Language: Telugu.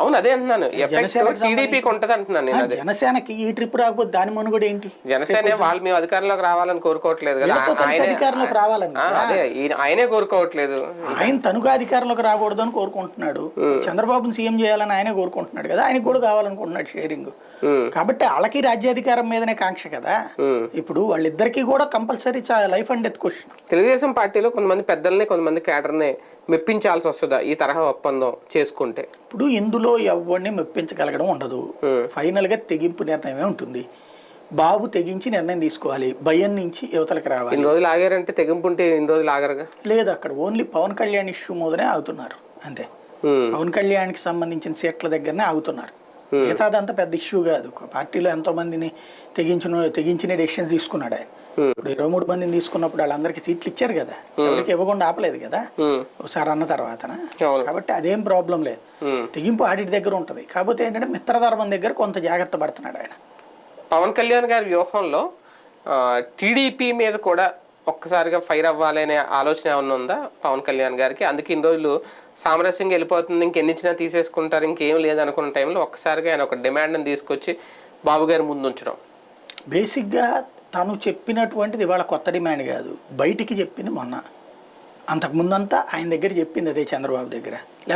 అవును అదే అంటున్నాను. ఎఫెక్ట్ టీడీపీకి ఉంటది అంటున్నాను నేను అదే. జనసేనకి ఈ ట్రిప్ రాకపోతే దాని మనుగడ ఏంటి? జనసేన వాళ్ళు మేము అధికారంలోకి రావాలని కోరుకోవట్లేదు కదా. అధికారంలోకి రావాలని అదే ఆయనే కోరుకోవట్లేదు. ఆయన తనుగా అధికారంలోకి రాకూడదు అని కోరుకుంటున్నాడు చంద్రబాబుని సీఎం చేయాలని ఆయనే కోరుకుంటున్నాడు కదా. ఆయనకు కూడా కావాలనుకుంటున్నాడు షేరింగ్ కాబట్టి వాళ్ళకి రాజ్యాధికారం మీదనే కాంక్ష కదా. ఇప్పుడు వాళ్ళిద్దరికీ కూడా compulsory life and death question Telugudesam పార్టీలో కొంతమంది పెద్దల్ని కొంతమంది క్యాడర్ని మెప్పించాల్సి వస్తుందా ఈ తరహా ఒప్పందం చేసుకుంటే? ఇప్పుడు ఇందులో ఎవరిని మెప్పించగలగడం ఉండదు. ఉమ్, ఫైనల్గా తెగింపు నిర్ణయమే ఉంటుంది. బాబు తెగించి నిర్ణయం తీసుకోవాలి. భయం నుంచి యువతలకు రావాలి. ఇన్ని రోజులు ఆగారంటే తెగింపు ఉంటే ఇన్ని రోజులు ఆగరుగా? లేదు అక్కడ ఓన్లీ పవన్ కళ్యాణ్ ఇష్యూ మీదనే ఆగుతున్నారు. అంతే. పవన్ కళ్యాణ్కి సంబంధించిన సీట్ల దగ్గరనే ఆగుతున్నారు. మిగతాదంతా పెద్ద ఇష్యూ కాదు. పార్టీలో ఎంతో మందిని తెగించిన తెగించిన డెసిషన్స్ తీసుకున్నాడు. ఆయన Hmm. ఇప్పుడు ఇరవై మూడు మందిని తీసుకున్నప్పుడు వాళ్ళందరికీ సీట్లు ఇచ్చారు కదా. ఎవరికి ఇవ్వకుండా ఆపలేదు కదా. ఒకసారి అన్న తర్వాతన? అవును. కాబట్టి అదేం ప్రాబ్లం లేదు. తెగింపు ఆడిట్ దగ్గర ఉంటుంది. కాకపోతే ఏంటంటే మిత్రధర్మం దగ్గర కొంత జాగ్రత్త పడుతున్నాడు ఆయన. పవన్ కళ్యాణ్ గారి వ్యూహంలో టీడీపీ మీద కూడా ఒక్కసారిగా ఫైర్ అవ్వాలి అనే ఆలోచన ఏమన్నా ఉందా? పవన్ కళ్యాణ్ గారికి? అందుకే ఇన్ని రోజులు సామరస్యంగా వెళ్ళిపోతుంది ఇంకెన్నిచ్చినా తీసేసుకుంటారు ఇంకేం లేదు అనుకున్న టైంలో ఒక్కసారిగా ఆయన ఒక డిమాండ్ని తీసుకొచ్చి బాబు గారి ముందు ఉంచడం. బేసిక్గా తను చెప్పినటువంటిది ఇవాళ కొత్త డిమాండ్ కాదు. బయటికి చెప్పింది మొన్న. అంతకు ముందంతా ఆయన దగ్గర చెప్పింది అదే చంద్రబాబు దగ్గర.